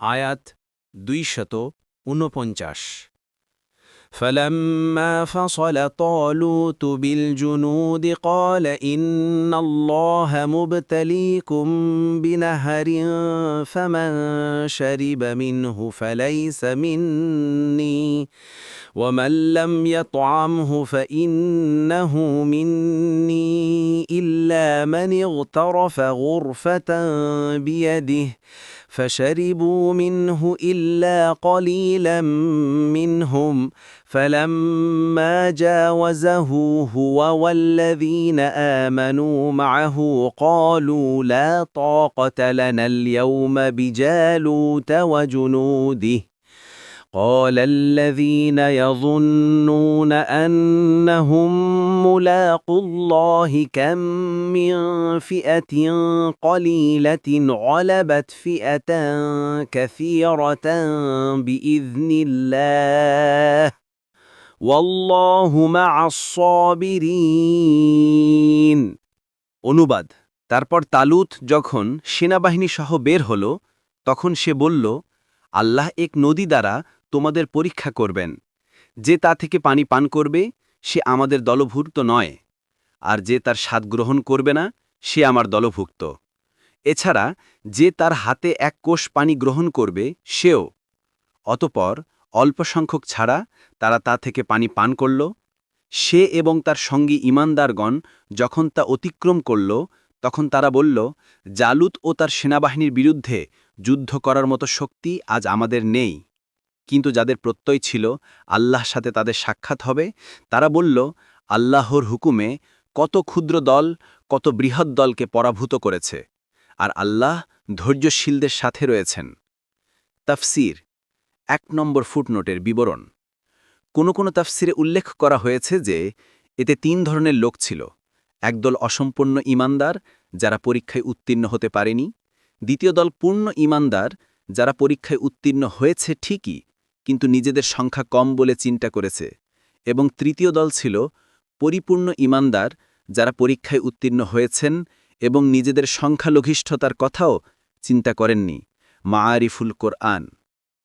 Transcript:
আয়াত দুইশত ঊনপঞ্চাশ فلما فصل طالوت بالجنود قال إن الله مبتليكم بنهر فمن شرب منه فليس مني ومن لم يطعمه فإنه مني إلا من اغترف غرفة بيده فشربوا منه إلا قليلا منهم. فلما جاوزه هو والذين آمنوا معه قالوا لا طاقة لنا اليوم بجالوت وجنوده. قال الذين يظنون أنهم ملاقوا الله كم من فئة قليلة غلبت فئة كثيرة بإذن الله والله مع الصابرين অনুবাদ তারপর তালুত যখন সেনাবাহিনী সহ বের হল তখন সে বলল আল্লাহ এক নদী দ্বারা তোমাদের পরীক্ষা করবেন। যে তা থেকে পানি পান করবে, সে আমাদের দলভুক্ত নয়। আর যে তার স্বাদ গ্রহণ করবে না, সে আমার দলভুক্ত। এছাড়া যে তার হাতে এক কোষ পানি গ্রহণ করবে, সেও। অতপর অল্প সংখ্যক ছাড়া তারা তা থেকে পানি পান করল। সে এবং তার সঙ্গী ইমানদারগণ যখন তা অতিক্রম করল, তখন তারা বলল, জালুত ও তার সেনাবাহিনীর বিরুদ্ধে যুদ্ধ করার মতো শক্তি আজ আমাদের নেই। কিন্তু যাদের প্রত্যয় ছিল আল্লাহ সাথে তাদের সাক্ষাৎ হবে, তারা বলল, আল্লাহর হুকুমে কত ক্ষুদ্র দল, কত বৃহৎ দলকে পরাভূত করেছে, আর আল্লাহ ধৈর্যশীলদের সাথে রয়েছেন। তাফসির, এক নম্বর ফুটনোটের বিবরণ। কোনো কোনো তাফসিরে উল্লেখ করা হয়েছে যে, এতে তিন ধরনের লোক ছিল। একদল অসম্পূর্ণ ইমানদার, যারা পরীক্ষায় উত্তীর্ণ হতে পারেনি। দ্বিতীয় দল পূর্ণ ইমানদার, যারা পরীক্ষায় উত্তীর্ণ হয়েছে ঠিকই কিন্তু নিজেদের সংখ্যা কম বলে চিন্তা করেছে। এবং তৃতীয় দল ছিল পরিপূর্ণ ইমানদার যারা পরীক্ষায় উত্তীর্ণ হয়েছেন এবং নিজেদের সংখ্যালঘিষ্ঠতার কথাও চিন্তা করেননি। মা আরিফুল কোরআন